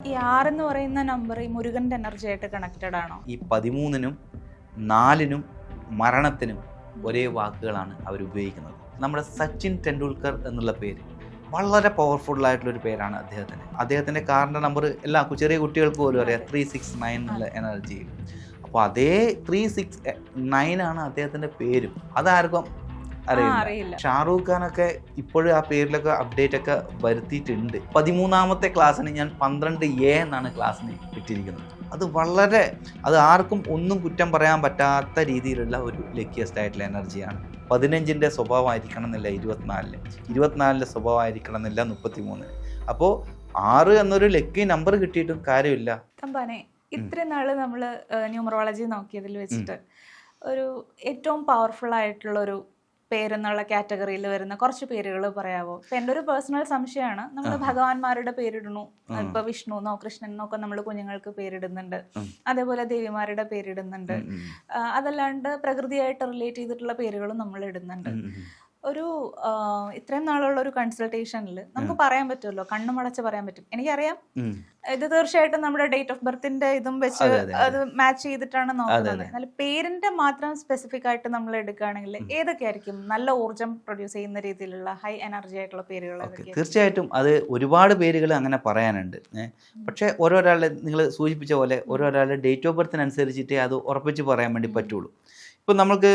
ഈ എന്ന് പറയുന്ന നമ്പർ ഈ മുരുകന്റെ എനർജി ആയിട്ട് കണക്റ്റഡ് ആണോ? ഈ പതിമൂന്നിനും നാലിനും മരണത്തിനും ഒരേ വാക്കുകളാണ് അവർ ഉപയോഗിക്കുന്നത്. നമ്മുടെ സച്ചിൻ ടെണ്ടുൽക്കർ എന്നുള്ള പേര് വളരെ പവർഫുൾ ആയിട്ടുള്ള ഒരു പേരാണ് അദ്ദേഹത്തിന്. അദ്ദേഹത്തിന്റെ കാറിന്റെ നമ്പർ എല്ലാ ചെറിയ കുട്ടികൾക്ക് പോലും അറിയാം. ത്രീ സിക്സ് നയൻ എന്നുള്ള എനർജി അപ്പോൾ അതേ ത്രീ സിക്സ് നയൻ ആണ് അദ്ദേഹത്തിന്റെ പേരും. അതാർക്കും അറിയില്ല. ഷാറൂഖ് ഖാനൊക്കെ ഇപ്പോഴും ആ പേരിലൊക്കെ അപ്ഡേറ്റ് ഒക്കെ വരുത്തിയിട്ടുണ്ട്. പതിമൂന്നാമത്തെ ക്ലാസ്സിന് ഞാൻ പന്ത്രണ്ട് എ എന്നാണ് ക്ലാസ്സിന് ഇട്ടിരിക്കുന്നത്. അത് വളരെ അത് ആർക്കും ഒന്നും കുറ്റം പറയാൻ പറ്റാത്ത രീതിയിലുള്ള ഒരു ലക്കിയസ്റ്റ് ആയിട്ടുള്ള എനർജിയാണ്. പതിനഞ്ചിന്റെ സ്വഭാവമായിരിക്കണം എന്നില്ല ഇരുപത്തിനാലിന് ഇരുപത്തിനാലിന്റെ സ്വഭാവമായിരിക്കണം എന്നില്ല മുപ്പത്തി മൂന്നിന് അപ്പോൾ ആറ് എന്നൊരു ലക്കി നമ്പർ കിട്ടിയിട്ടും കാര്യമില്ല. തമ്പാനെ ഇത്രയും നാൾ നമ്മൾ ന്യൂമറോളജി നോക്കിയതിൽ വെച്ചിട്ട് ഒരു ഏറ്റവും പവർഫുൾ ആയിട്ടുള്ള ഒരു പേരെന്നുള്ള കാറ്റഗറിയിൽ വരുന്ന കുറച്ച് പേരുകൾ പറയാവോ? ഇപ്പൊ എന്റെ ഒരു പേഴ്സണൽ സംശയമാണ്. നമ്മൾ. ഭഗവാന്മാരുടെ പേരിടുന്നു. ഇപ്പൊ വിഷ്ണു എന്നോ കൃഷ്ണൻ എന്നൊക്കെ നമ്മൾ കുഞ്ഞുങ്ങൾക്ക് പേരിടുന്നുണ്ട്. അതേപോലെ ദേവിമാരുടെ പേരിടുന്നുണ്ട്. അതല്ലാണ്ട് പ്രകൃതിയായിട്ട് റിലേറ്റ് ചെയ്തിട്ടുള്ള പേരുകളും നമ്മൾ ഇടുന്നുണ്ട്. ഒരു ഇത്രയും നാളുള്ള ഒരു കൺസൾട്ടേഷനിൽ നമുക്ക് പറയാൻ പറ്റുമല്ലോ കണ്ണുമടച്ച് പറയാൻ പറ്റും. എനിക്കറിയാം. ഇത് തീർച്ചയായിട്ടും നമ്മുടെ ഡേറ്റ് ഓഫ് ബർത്തിന്റെ ഇതും വെച്ച് അതെ, മാച്ച് ചെയ്തിട്ടാണ് നോക്കുന്നത്. എന്നാൽ പേരിന്റെ മാത്രം സ്പെസിഫിക് ആയിട്ട് നമ്മൾ എടുക്കുകയാണെങ്കിൽ ഏതൊക്കെയായിരിക്കും? നല്ല ഊർജം പ്രൊഡ്യൂസ് ചെയ്യുന്ന രീതിയിലുള്ള ഹൈ എനർജി ആയിട്ടുള്ള പേരുകൾ തീർച്ചയായിട്ടും അത് ഒരുപാട് പേരുകൾ അങ്ങനെ പറയാനുണ്ട്. പക്ഷേ ഓരോരാളെ നിങ്ങൾ സൂചിപ്പിച്ച പോലെ ഓരോരാളുടെ ഡേറ്റ് ഓഫ് ബർത്തിനനുസരിച്ചിട്ടേ അത് ഉറപ്പിച്ച് പറയാൻ വേണ്ടി പറ്റുള്ളൂ. ഇപ്പം നമ്മൾക്ക്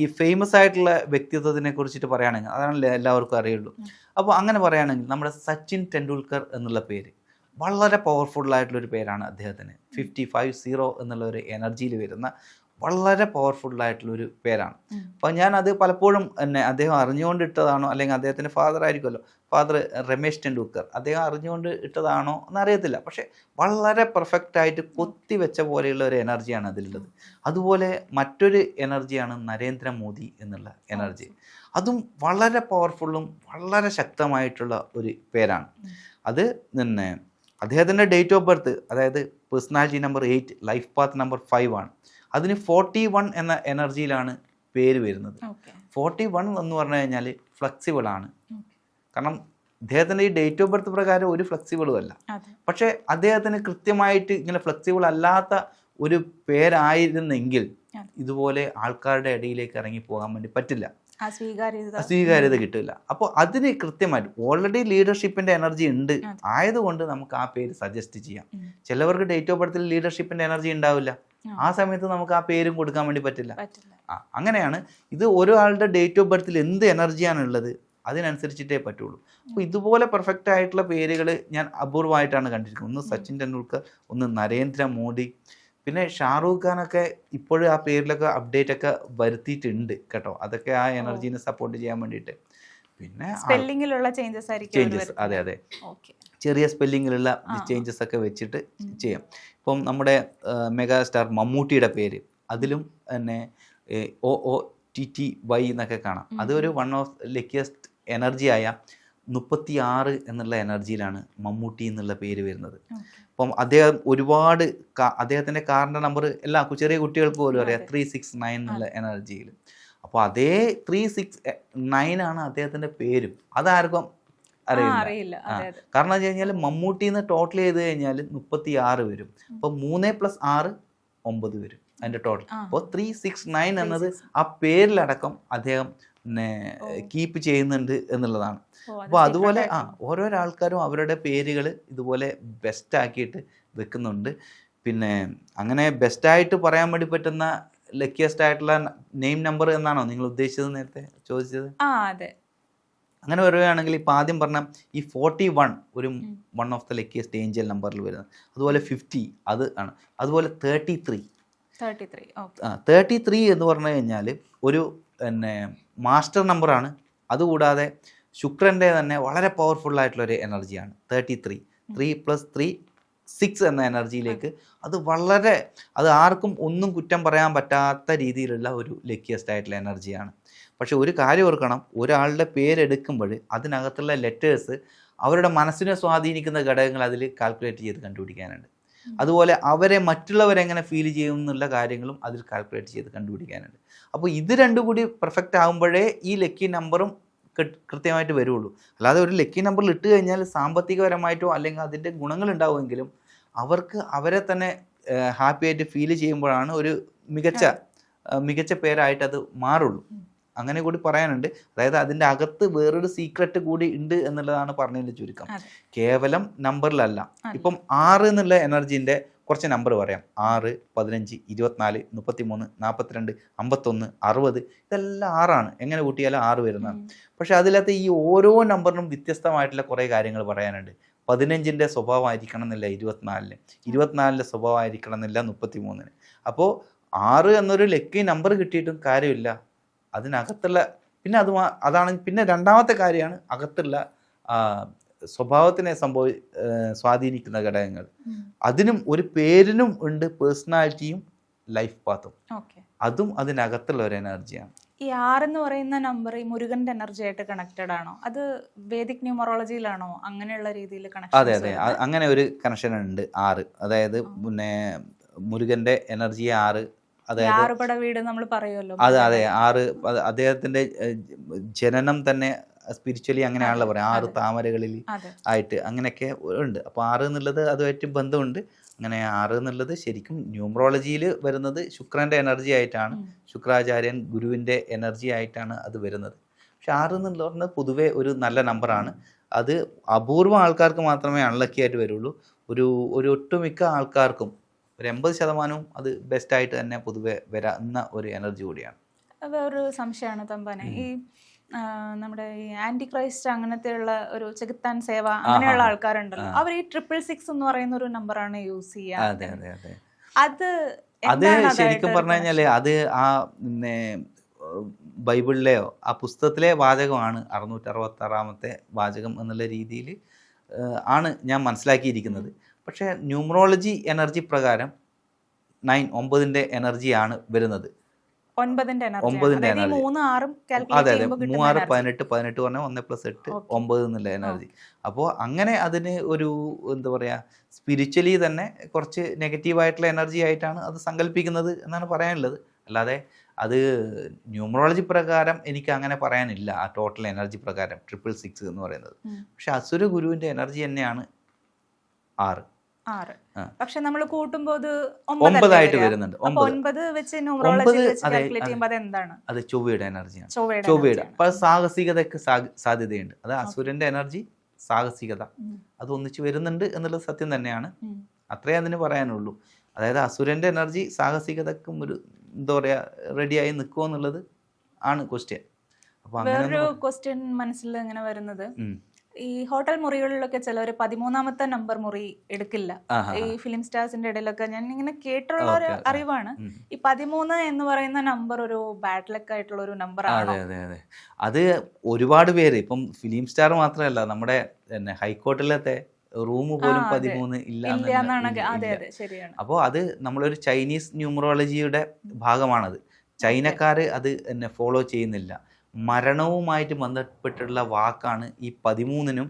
ഈ ഫേമസ് ആയിട്ടുള്ള വ്യക്തിത്വത്തിനെ കുറിച്ചിട്ട് പറയുകയാണെങ്കിൽ അതാണല്ലോ എല്ലാവർക്കും അറിയുള്ളൂ. അപ്പോൾ അങ്ങനെ പറയുകയാണെങ്കിൽ നമ്മുടെ സച്ചിൻ ടെണ്ടുൽക്കർ എന്നുള്ള പേര് വളരെ പവർഫുൾ ആയിട്ടുള്ള ഒരു പേരാണ് അദ്ദേഹത്തിന്. ഫിഫ്റ്റി ഫൈവ് സീറോ എന്നുള്ള ഒരു എനർജിയിൽ വരുന്ന വളരെ പവർഫുൾ ആയിട്ടുള്ള ഒരു പേരാണ്. അപ്പോൾ ഞാൻ അത് പലപ്പോഴും എന്നെ അദ്ദേഹം അറിഞ്ഞുകൊണ്ട് ഇട്ടതാണോ അല്ലെങ്കിൽ അദ്ദേഹത്തിന്റെ ഫാദർ ആയിരിക്കുമല്ലോ? ഫാദർ രമേശ് ടെണ്ടുൽക്കർ. അദ്ദേഹം അറിഞ്ഞുകൊണ്ട് ഇട്ടതാണോ എന്നറിയത്തില്ല. പക്ഷേ വളരെ പെർഫെക്റ്റ് ആയിട്ട് കൊത്തി വെച്ച പോലെയുള്ള ഒരു എനർജിയാണ് അതിലുള്ളത്. അതുപോലെ മറ്റൊരു എനർജിയാണ് നരേന്ദ്രമോദി എന്നുള്ള എനർജി അതും വളരെ പവർഫുള്ളും വളരെ ശക്തമായിട്ടുള്ള ഒരു പേരാണ്. അത് പിന്നെ അദ്ദേഹത്തിന്റെ ഡേറ്റ് ഓഫ് ബർത്ത് അതായത് personality number eight life path number five ആണ്. അതിന് ഫോർട്ടി വൺ എന്ന എനർജിയിലാണ് പേര് വരുന്നത്. ഫോർട്ടി വൺ എന്ന് പറഞ്ഞു കഴിഞ്ഞാൽ ഫ്ലെക്സിബിൾ ആണ്. കാരണം അദ്ദേഹത്തിന്റെ ഈ ഡേറ്റ് ഓഫ് ബർത്ത് പ്രകാരം ഒരു ഫ്ലെക്സിബിളും അല്ല. പക്ഷേ അദ്ദേഹത്തിന് കൃത്യമായിട്ട് ഇങ്ങനെ ഫ്ലെക്സിബിൾ അല്ലാത്ത ഒരു പേരായിരുന്നെങ്കിൽ ഇതുപോലെ ആൾക്കാരുടെ ഇടയിലേക്ക് ഇറങ്ങി പോകാൻ വേണ്ടി പറ്റില്ല. സ്വീകാര്യത. കിട്ടില്ല. അപ്പോൾ അതിന് കൃത്യമായിട്ട് ഓൾറെഡി ലീഡർഷിപ്പിന്റെ എനർജി ഉണ്ട്. ആയതുകൊണ്ട് നമുക്ക് ആ പേര് സജസ്റ്റ് ചെയ്യാം. ചിലവർക്ക് ഡേറ്റ് ഓഫ് ബർത്തിൽ ലീഡർഷിപ്പിന്റെ എനർജി ഉണ്ടാവില്ല. ആ. സമയത്ത് നമുക്ക് ആ പേരും കൊടുക്കാൻ വേണ്ടി പറ്റില്ല. അങ്ങനെയാണ്. ഇത് ഒരാളുടെ ഡേറ്റ് ഓഫ് ബർത്തിൽ എന്ത് എനർജിയാണ് ഉള്ളത്? അതിനനുസരിച്ചിട്ടേ പറ്റുള്ളൂ. അപ്പോൾ ഇതുപോലെ പെർഫെക്റ്റ് ആയിട്ടുള്ള പേരുകൾ ഞാൻ അപൂർവമായിട്ടാണ് കണ്ടിരിക്കുന്നത്. ഒന്ന് സച്ചിൻ ടെണ്ടുൽക്കർ ഒന്ന് നരേന്ദ്ര മോദി. പിന്നെ ഷാറൂഖ് ഖാനൊക്കെ ഇപ്പോഴും ആ പേരിലൊക്കെ അപ്ഡേറ്റ് ഒക്കെ വരുത്തിയിട്ടുണ്ട് കേട്ടോ. അതൊക്കെ ആ എനർജീനെ സപ്പോർട്ട് ചെയ്യാൻ വേണ്ടിയിട്ട്. പിന്നെ ചേഞ്ചസ് അതെ അതെ ഓക്കെ ചെറിയ സ്പെല്ലിങ്ങിലുള്ള. ചേഞ്ചസ് ഒക്കെ വെച്ചിട്ട് ചെയ്യാം. ഇപ്പം നമ്മുടെ മെഗാ സ്റ്റാർ മമ്മൂട്ടിയുടെ പേര്. അതിലും തന്നെ O O T T Y എന്നൊക്കെ കാണാം. അതൊരു വൺ ഓഫ് ലക്കിയസ്റ്റ് എനർജി ആയ മുപ്പത്തി ആറ് എന്നുള്ള എനർജിയിലാണ് മമ്മൂട്ടി എന്നുള്ള പേര് വരുന്നത്. അപ്പം അദ്ദേഹം ഒരുപാട് അദ്ദേഹത്തിന്റെ കാറിന്റെ നമ്പർ എല്ലാ ചെറിയ കുട്ടികൾക്ക് പോലും അറിയാം. ത്രീ സിക്സ് നയൻ എന്നുള്ള എനർജിയിൽ അപ്പോൾ അതേ ത്രീ സിക്സ് നയൻ ആണ് അദ്ദേഹത്തിന്റെ പേരും. അതാർക്കും അറിയില്ല. കാരണം വെച്ച് കഴിഞ്ഞാൽ മമ്മൂട്ടിന്ന് ടോട്ടൽ ചെയ്ത് കഴിഞ്ഞാൽ മുപ്പത്തി ആറ് വരും അപ്പൊ മൂന്ന് പ്ലസ് ആറ് ഒമ്പത് വരും അതിന്റെ ടോട്ടൽ അപ്പൊ അപ്പോൾ ത്രീ സിക്സ് നയൻ എന്നത് ആ പേരിലടക്കം അദ്ദേഹം പിന്നെ കീപ്പ് ചെയ്യുന്നുണ്ട് എന്നുള്ളതാണ്. അപ്പൊ അപ്പോൾ അതുപോലെ ആ ഓരോ ഓരോരോ ആൾക്കാരും അവരുടെ പേരുകൾ ഇതുപോലെ ബെസ്റ്റ് ആക്കിയിട്ട് വെക്കുന്നുണ്ട്. പിന്നെ അങ്ങനെ ബെസ്റ്റായിട്ട് പറയാൻ വേണ്ടി പറ്റുന്ന ലക്കിയസ്റ്റ് ആയിട്ടുള്ള നെയിം നമ്പർ എന്നാണോ നിങ്ങൾ ഉദ്ദേശിച്ചത് നേരത്തെ? ചോദിച്ചത്? ആ അതെ. അങ്ങനെ വരികയാണെങ്കിൽ ഇപ്പോൾ ആദ്യം പറഞ്ഞ ഈ ഫോർട്ടി വൺ ഒരു one of the luckiest angel നമ്പറിൽ വരുന്നത്. അതുപോലെ ഫിഫ്റ്റി അത് ആണ്. അതുപോലെ തേർട്ടി ത്രീ തേർട്ടി ത്രീ ആ തേർട്ടി ത്രീ എന്ന് പറഞ്ഞു കഴിഞ്ഞാൽ ഒരു പിന്നെ മാസ്റ്റർ നമ്പറാണ് അതുകൂടാതെ ശുക്രന്റെ തന്നെ വളരെ പവർഫുൾ ആയിട്ടുള്ള ഒരു എനർജിയാണ് thirty three three plus three six എന്ന എനർജിയിലേക്ക് അത് വളരെ അത് ആർക്കും ഒന്നും കുറ്റം പറയാൻ പറ്റാത്ത രീതിയിലുള്ള ഒരു ലക്കിയസ്റ്റ് ആയിട്ടുള്ള എനർജിയാണ് പക്ഷെ ഒരു കാര്യം ഓർക്കണം ഒരാളുടെ പേരെടുക്കുമ്പോൾ അതിനകത്തുള്ള ലെറ്റേഴ്സ് അവരുടെ മനസ്സിനെ സ്വാധീനിക്കുന്ന ഘടകങ്ങൾ അതിൽ കാൽക്കുലേറ്റ് ചെയ്ത് കണ്ടുപിടിക്കാനുണ്ട്. അതുപോലെ അവരെ മറ്റുള്ളവരെങ്ങനെ ഫീൽ ചെയ്യും എന്നുള്ള കാര്യങ്ങളും അതിൽ കാൽക്കുലേറ്റ് ചെയ്ത് കണ്ടുപിടിക്കാനുണ്ട്. അപ്പോൾ ഇത് രണ്ടും കൂടി പെർഫെക്റ്റ് ആകുമ്പോഴേ ഈ ലക്കി നമ്പറും കൃത്യമായിട്ട് വരുള്ളൂ. അല്ലാതെ ഒരു ലക്കി നമ്പറിൽ ഇട്ട് കഴിഞ്ഞാൽ സാമ്പത്തികപരമായിട്ടോ അല്ലെങ്കിൽ അതിന്റെ ഗുണങ്ങൾ ഉണ്ടാവുമെങ്കിലും അവർക്ക് അവരെ തന്നെ ഹാപ്പി ആയിട്ട് ഫീൽ ചെയ്യുമ്പോഴാണ് ഒരു മികച്ച മികച്ച പേരായിട്ട് അത് മാറുള്ളൂ. അങ്ങനെ കൂടി പറയാനുണ്ട്. അതായത് അതിന്റെ അകത്ത് വേറൊരു സീക്രട്ട് കൂടി ഉണ്ട് എന്നുള്ളതാണ് പറഞ്ഞതിന്റെ ചുരുക്കം. കേവലം നമ്പറിലല്ല. ഇപ്പം ആറ് എന്നുള്ള എനർജീന്റെ കുറച്ച് നമ്പർ പറയാം. ആറ് പതിനഞ്ച് ഇരുപത്തിനാല് മുപ്പത്തിമൂന്ന് നാൽപ്പത്തിരണ്ട് അമ്പത്തൊന്ന് അറുപത് ഇതെല്ലാം ആറാണ്. എങ്ങനെ കൂട്ടിയാലും ആറ് വരുന്നതാണ്. പക്ഷേ അതിനകത്ത് ഈ ഓരോ നമ്പറിനും വ്യത്യസ്തമായിട്ടുള്ള കുറേ കാര്യങ്ങൾ പറയാനുണ്ട്. പതിനഞ്ചിന്റെ സ്വഭാവമായിരിക്കണം എന്നില്ല ഇരുപത്തിനാലിന്. ഇരുപത്തിനാലിന്റെ സ്വഭാവമായിരിക്കണം എന്നില്ല മുപ്പത്തി മൂന്നിന് അപ്പോൾ ആറ് എന്നൊരു ലക്കി നമ്പർ കിട്ടിയിട്ടും കാര്യമില്ല. അതിനകത്തുള്ള പിന്നെ അത് അതാണ് പിന്നെ രണ്ടാമത്തെ കാര്യമാണ് അകത്തുള്ള സ്വഭാവത്തിനെ സംഭവ സ്വാധീനിക്കുന്ന ഘടകങ്ങൾ. അതിനും ഒരു പേരിനും ഉണ്ട് പേഴ്സണാലിറ്റിയും ലൈഫ് പാത്തും. അതും അതിനകത്തുള്ള ഒരു എനർജിയാണ്. ഈ ആറ് എന്ന് പറയുന്ന നമ്പർ ഈ മുരുകന്റെ എനർജി ആയിട്ട് കണക്റ്റഡ് ആണോ? അത് വേദിക് ന്യൂമറോളജിയിലാണോ അങ്ങനെയുള്ള രീതിയിൽ അതെ അതെ. അങ്ങനെ ഒരു കണക്ഷൻ ഉണ്ട് ആറ് അതായത് പിന്നെ മുരുകന്റെ എനർജി ആറ് അതായത് വീട് നമ്മൾ പറയുമല്ലോ അതെ അതെ ആറ് അദ്ദേഹത്തിന്റെ ജനനം തന്നെ സ്പിരിച്വലി അങ്ങനെയാണല്ലോ പറയാം ആറ്. താമരകളിൽ ആയിട്ട് അങ്ങനെയൊക്കെ ഉണ്ട്. അപ്പോൾ ആറ് എന്നുള്ളത് അതുമായിട്ട് ബന്ധമുണ്ട്. അങ്ങനെ ആറ് എന്നുള്ളത് ശരിക്കും ന്യൂമറോളജിയിൽ വരുന്നത് ശുക്രന്റെ എനർജി ആയിട്ടാണ്. ശുക്രാചാര്യൻ ഗുരുവിന്റെ എനർജി ആയിട്ടാണ് അത് വരുന്നത്. പക്ഷെ ആറ് എന്നുള്ള പറഞ്ഞത് പൊതുവേ ഒരു നല്ല നമ്പറാണ് അത് അപൂർവ ആൾക്കാർക്ക് മാത്രമേ അൺലക്കി ആയിട്ട് വരുള്ളൂ. ഒരു ഒരു ഒട്ടുമിക്ക ആൾക്കാർക്കും ഒരു എൺപത് ശതമാനവും അത് ബെസ്റ്റ് ആയിട്ട് തന്നെ പൊതുവെ വരുന്ന ഒരു എനർജി കൂടിയാണ്. വേറൊരു സംശയമാണ് തമ്പാനെ. ഈ നമ്മുടെ ഈ ആന്റി ക്രൈസ്റ്റ് അങ്ങനത്തെ ഉള്ള ഒരു ചെകുത്താൻ സേവ അങ്ങനെയുള്ള ആൾക്കാരുണ്ടല്ലോ. അവർ ഈ ട്രിപ്പിൾ സിക്സ് എന്ന് പറയുന്ന ഒരു നമ്പറാണ് യൂസ് ചെയ്യുക. അതെ അതെ ശരിക്കും പറഞ്ഞു കഴിഞ്ഞാൽ അത് ആ പിന്നെ ബൈബിളിലെയോ ആ പുസ്തകത്തിലെ വാചകമാണ് അറുന്നൂറ്റി അറുപത്തി ആറാമത്തെ വാചകം എന്നുള്ള രീതിയിൽ ആണ് ഞാൻ മനസ്സിലാക്കിയിരിക്കുന്നത്. പക്ഷേ ന്യൂമറോളജി എനർജി പ്രകാരം നയൻ ഒമ്പതിന്റെ എനർജിയാണ് വരുന്നത്. ഒമ്പതിന്റെ എനർജി. അതെ അതെ കിട്ടുന്ന പതിനെട്ട് പതിനെട്ട് പറഞ്ഞാൽ ഒന്ന് പ്ലസ് എട്ട്. ഒമ്പത് എന്നുള്ള എനർജി. അപ്പോൾ അങ്ങനെ അതിന് ഒരു എന്താ പറയുക സ്പിരിച്വലി തന്നെ കുറച്ച് നെഗറ്റീവായിട്ടുള്ള എനർജി ആയിട്ടാണ് അത് സങ്കല്പിക്കുന്നത് എന്നാണ് പറയാനുള്ളത്. അല്ലാതെ അത് ന്യൂമറോളജി പ്രകാരം എനിക്ക് അങ്ങനെ പറയാനില്ല ആ ടോട്ടൽ എനർജി പ്രകാരം ട്രിപ്പിൾ സിക്സ് എന്ന് പറയുന്നത്. പക്ഷെ അസുര ഗുരുവിന്റെ എനർജി തന്നെയാണ് ആറ്. ആറ്. പക്ഷെ നമ്മൾ കൂട്ടുമ്പോൾ ഒമ്പതായിട്ട് വരുന്നുണ്ട്. അപ്പൊ ഒമ്പത്. വെച്ച് ന്യൂമറോളജി എന്താണ് അത് ചൊവ്വയുടെ എനർജിയാണ് ചൊവ്വയുടെ. അപ്പോൾ സാഹസികതയ്ക്ക് സാധ്യതയുണ്ട്. അത് അസുരന്റെ എനർജി സാഹസികത. അത് ഒന്നിച്ച് വരുന്നുണ്ട് എന്നുള്ളത് സത്യം തന്നെയാണ്. അത്രേ അതിന് പറയാനുള്ളൂ. അതായത് അസുരന്റെ എനർജി സാഹസികതക്കും ഒരു എന്താ പറയാ റെഡിയായി നിൽക്കുമോ എന്നുള്ളത് ആണ് ക്വസ്റ്റ്യൻ അപ്പൊ വേറൊരു ക്വസ്റ്റ്യൻ മനസ്സിൽ ഇങ്ങനെ വരുന്നത്. ഈ ഹോട്ടൽ മുറികളിലൊക്കെ ചിലവർ പതിമൂന്നാമത്തെ നമ്പർ മുറി എടുക്കില്ല. ഈ ഫിലിം സ്റ്റാർസിന്റെ ഇടയിലൊക്കെ ഞാൻ ഇങ്ങനെ കേട്ടുള്ള ഒരു. അറിവാണ്. ഈ പതിമൂന്ന് എന്ന് പറയുന്ന നമ്പർ ഒരു ബാഡ് ലക്ക് ആയിട്ടുള്ള ഒരു നമ്പർ ആണ്? അതെ അതെ അതെ. അത് ഒരുപാട് പേര് ഇപ്പം ഫിലിം സ്റ്റാർ മാത്രമല്ല നമ്മുടെ ഹൈക്കോർട്ടിലത്തെ റൂം പോലും. പതിമൂന്ന് ഇല്ല അപ്പോൾ അത് നമ്മളൊരു ചൈനീസ് ന്യൂമറോളജിയുടെ ഭാഗമാണത്. ചൈനക്കാർ അത് എന്നെ ഫോളോ ചെയ്യുന്നില്ല. മരണവുമായിട്ട് ബന്ധപ്പെട്ടുള്ള വാക്കാണ് ഈ പതിമൂന്നിനും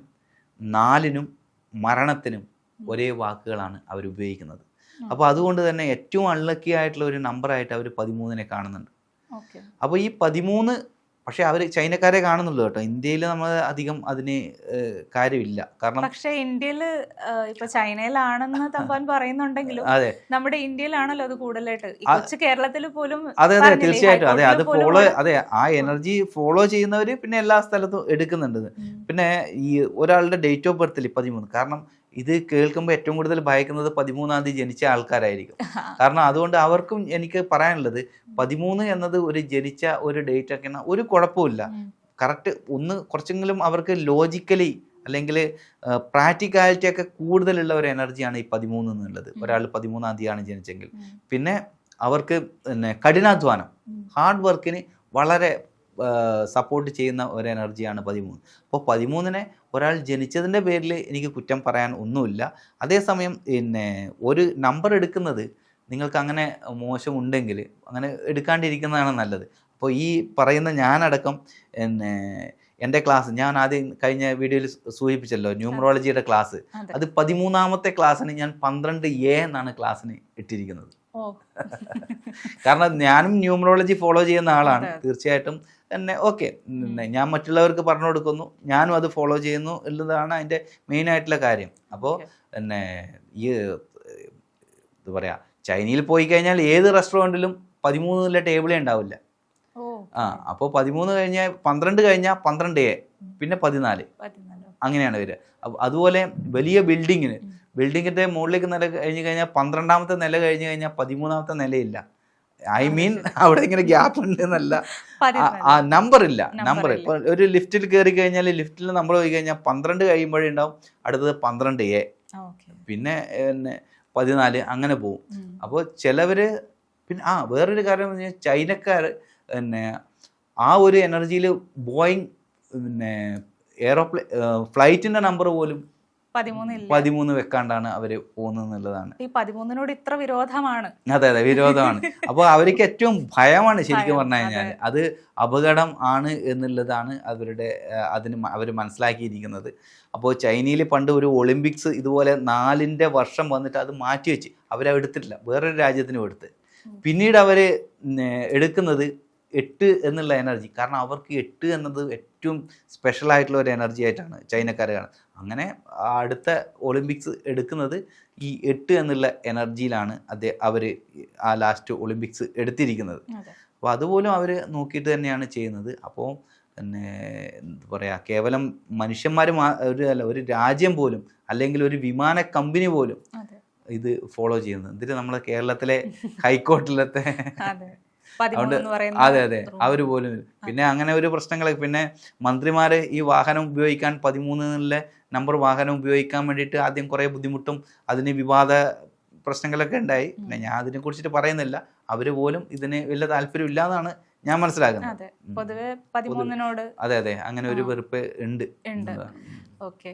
നാലിനും മരണത്തിനും ഒരേ വാക്കുകളാണ് അവർ ഉപയോഗിക്കുന്നത്. അപ്പോൾ അതുകൊണ്ട് തന്നെ ഏറ്റവും അൺലക്കി ആയിട്ടുള്ള ഒരു നമ്പറായിട്ട് അവർ പതിമൂന്നിനെ കാണുന്നുണ്ട്. അപ്പോൾ ഈ പതിമൂന്ന് പക്ഷേ അവർ ചൈനക്കാരെ കാണുന്നുള്ളൂ കേട്ടോ. ഇന്ത്യയിൽ നമ്മൾ അധികം അതിന് കാര്യമില്ല. കാരണം പക്ഷേ ഇന്ത്യയിൽ ഇപ്പൊ ചൈനയിലാണെന്ന് തമ്പാൻ പറയുന്നുണ്ടെങ്കിലും അതെ. നമ്മുടെ ഇന്ത്യയിലാണല്ലോ അത് കൂടുതലായിട്ട്. കൊച്ചു കേരളത്തിൽ പോലും അതെ അതെ തീർച്ചയായിട്ടും. അതെ അത് ഫോളോ അതെ ആ എനർജി ഫോളോ ചെയ്യുന്നവര് പിന്നെ എല്ലാ സ്ഥലത്തും എടുക്കുന്നുണ്ട്. പിന്നെ ഈ ഒരാളുടെ ഡേറ്റ് ഓഫ് ബർത്തിൽ പതിമൂന്ന്. കാരണം ഇത് കേൾക്കുമ്പോൾ ഏറ്റവും കൂടുതൽ ഭയക്കുന്നത് പതിമൂന്നാം തീയതി ജനിച്ച ആൾക്കാരായിരിക്കും. കാരണം അതുകൊണ്ട് അവർക്കും എനിക്ക് പറയാനുള്ളത് പതിമൂന്ന് എന്നത് ഒരു ജനിച്ച ഒരു ഡേറ്റ് ഒക്കെ ഒരു കുഴപ്പമില്ല. കറക്റ്റ് ഒന്ന് കുറച്ചെങ്കിലും അവർക്ക് ലോജിക്കലി അല്ലെങ്കിൽ പ്രാക്ടിക്കാലിറ്റി ഒക്കെ കൂടുതലുള്ള ഒരു എനർജിയാണ് ഈ പതിമൂന്ന് എന്നുള്ളത്. ഒരാൾ പതിമൂന്നാം തീയതിയാണ് ജനിച്ചെങ്കിൽ. പിന്നെ അവർക്ക് പിന്നെ കഠിനാധ്വാനം. ഹാർഡ് വർക്കിന് വളരെ സപ്പോർട്ട് ചെയ്യുന്ന ഒരു എനർജിയാണ് പതിമൂന്ന്. അപ്പോൾ പതിമൂന്നിനെ ഒരാൾ ജനിച്ചതിന്റെ പേരിൽ എനിക്ക് കുറ്റം പറയാൻ ഒന്നുമില്ല. അതേസമയം പിന്നെ ഒരു നമ്പർ എടുക്കുന്നത് നിങ്ങൾക്ക് അങ്ങനെ മോശമുണ്ടെങ്കിൽ അങ്ങനെ എടുക്കാണ്ടിരിക്കുന്നതാണ് നല്ലത്. അപ്പോൾ ഈ പറയുന്ന ഞാനടക്കം എന്നെ എന്റെ ക്ലാസ് ഞാൻ ആദ്യം കഴിഞ്ഞ വീഡിയോയിൽ സൂചിപ്പിച്ചല്ലോ ന്യൂമറോളജിയുടെ ക്ലാസ് അതെ. പതിമൂന്നാമത്തെ ക്ലാസ്സിന് ഞാൻ പന്ത്രണ്ട് എ എന്നാണ് ക്ലാസ്സിന് ഇട്ടിരിക്കുന്നത്. കാരണം ഞാനും ന്യൂമറോളജി ഫോളോ ചെയ്യുന്ന ആളാണ്. തീർച്ചയായിട്ടും തന്നെ. ഓക്കെ ഞാൻ മറ്റുള്ളവർക്ക് പറഞ്ഞു കൊടുക്കുന്നു. ഞാനും അത് ഫോളോ ചെയ്യുന്നു എന്നുള്ളതാണ് അതിന്റെ മെയിൻ ആയിട്ടുള്ള കാര്യം. അപ്പോൾ തന്നെ പിന്നെ ഈ ഇത് പറയാ ചൈനയിൽ പോയി കഴിഞ്ഞാൽ ഏത് റെസ്റ്റോറന്റിലും പതിമൂന്നിലെ ടേബിളേ ഉണ്ടാവില്ല. ആ അപ്പോൾ പതിമൂന്ന് കഴിഞ്ഞാൽ പന്ത്രണ്ട് കഴിഞ്ഞാൽ പന്ത്രണ്ട് എ പിന്നെ പതിനാല്. അങ്ങനെയാണ് വരിക. അപ്പൊ അതുപോലെ വലിയ ബിൽഡിങ്ങിന് ബിൽഡിങ്ങിന്റെ മുകളിലേക്ക് നില കഴിഞ്ഞ് കഴിഞ്ഞാൽ പന്ത്രണ്ടാമത്തെ നില കഴിഞ്ഞ് കഴിഞ്ഞാൽ പതിമൂന്നാമത്തെ നിലയില്ല. ഐ മീൻ അവിടെ ഇങ്ങനെ ഗ്യാപ്പ് ഉണ്ട് എന്നല്ല. ആ നമ്പർ ഇല്ല നമ്പർ. ഇപ്പൊ ഒരു ലിഫ്റ്റിൽ കയറി കഴിഞ്ഞാൽ ലിഫ്റ്റിൽ നമ്പർ പോയി കഴിഞ്ഞാൽ പന്ത്രണ്ട് കഴിയുമ്പോഴേ ഉണ്ടാവും അടുത്തത് പന്ത്രണ്ട് എ പിന്നെ പതിനാല് അങ്ങനെ പോകും ഉം. അപ്പോൾ ചിലവര് പിന്നെ ആ വേറൊരു കാര്യം എന്ന് പറഞ്ഞാൽ ചൈനക്കാർ പിന്നെ ആ ഒരു എനർജിയിൽ ബോയിങ് പിന്നെ എയറോപ്ലെ ഫ്ലൈറ്റിന്റെ നമ്പർ പോലും പതിമൂന്ന് വെക്കാണ്ടാണ് അവർ പോകുന്നതാണ് ഈ പതിമൂന്നിനോട് ഇത്ര വിരോധമാണ്. അതെ അതെ വിരോധമാണ്. അപ്പോൾ അവർക്ക് ഏറ്റവും ഭയമാണ് ശരിക്കും പറഞ്ഞു കഴിഞ്ഞാൽ അത്. അപകടം ആണ് എന്നുള്ളതാണ് അവരുടെ അതിന് അവർ മനസ്സിലാക്കിയിരിക്കുന്നത്. അപ്പോൾ ചൈനയിൽ പണ്ട് ഒരു ഒളിമ്പിക്സ് ഇതുപോലെ നാലിന്റെ വർഷം വന്നിട്ട് അത് മാറ്റിവെച്ച് അവരത് എടുത്തിട്ടില്ല. വേറൊരു രാജ്യത്തിനും എടുത്ത്. പിന്നീട് അവർ എടുക്കുന്നത് എട്ട് എന്നുള്ള എനർജി കാരണം അവർക്ക് എട്ട് എന്നത് ഏറ്റവും സ്പെഷ്യൽ ആയിട്ടുള്ള ഒരു എനർജി ആയിട്ടാണ് ചൈനക്കാർ കാണുന്നത്. അങ്ങനെ അടുത്ത ഒളിമ്പിക്സ് എടുക്കുന്നത് ഈ എട്ട് എന്നുള്ള എനർജിയിലാണ് അദ്ദേഹം അവർ ആ ലാസ്റ്റ് ഒളിമ്പിക്സ് എടുത്തിരിക്കുന്നത്. അപ്പോൾ അതുപോലും അവർ നോക്കിയിട്ട് തന്നെയാണ് ചെയ്യുന്നത്. അപ്പോൾ പിന്നെ എന്താ പറയുക കേവലം മനുഷ്യന്മാർ ഒരു അല്ല ഒരു രാജ്യം പോലും അല്ലെങ്കിൽ ഒരു വിമാന കമ്പനി പോലും ഇത് ഫോളോ ചെയ്യുന്നത്. എന്നിട്ട് നമ്മളെ കേരളത്തിലെ ഹൈക്കോർട്ടിലത്തെ അതെ പതിമൂന്ന് എന്ന് പറയുന്ന അതെ അതെ. അവർ പോലും പിന്നെ അങ്ങനെ ഒരു പ്രശ്നങ്ങൾ പിന്നെ മന്ത്രിമാര് ഈ വാഹനം ഉപയോഗിക്കാൻ പതിമൂന്നിലെ നമ്പർ വാഹനം ഉപയോഗിക്കാൻ വേണ്ടിയിട്ട് ആദ്യം കുറേ ബുദ്ധിമുട്ടും അതിന് വിവാദ പ്രശ്നങ്ങളൊക്കെ ഉണ്ടായി. പിന്നെ ഞാൻ അതിനെ കുറിച്ചിട്ട് പറയുന്നില്ല. അവർ പോലും ഇതിന് വലിയ താല്പര്യം ഇല്ലാന്നാണ് ഞാൻ മനസ്സിലാക്കുന്നത്. അതെ. പൊതുവെ പതിമൂന്നിനോട് അതെ അതെ. അങ്ങനെ ഒരു വെറുപ്പ് ഉണ്ട്. ഉണ്ട്. ഓക്കെ.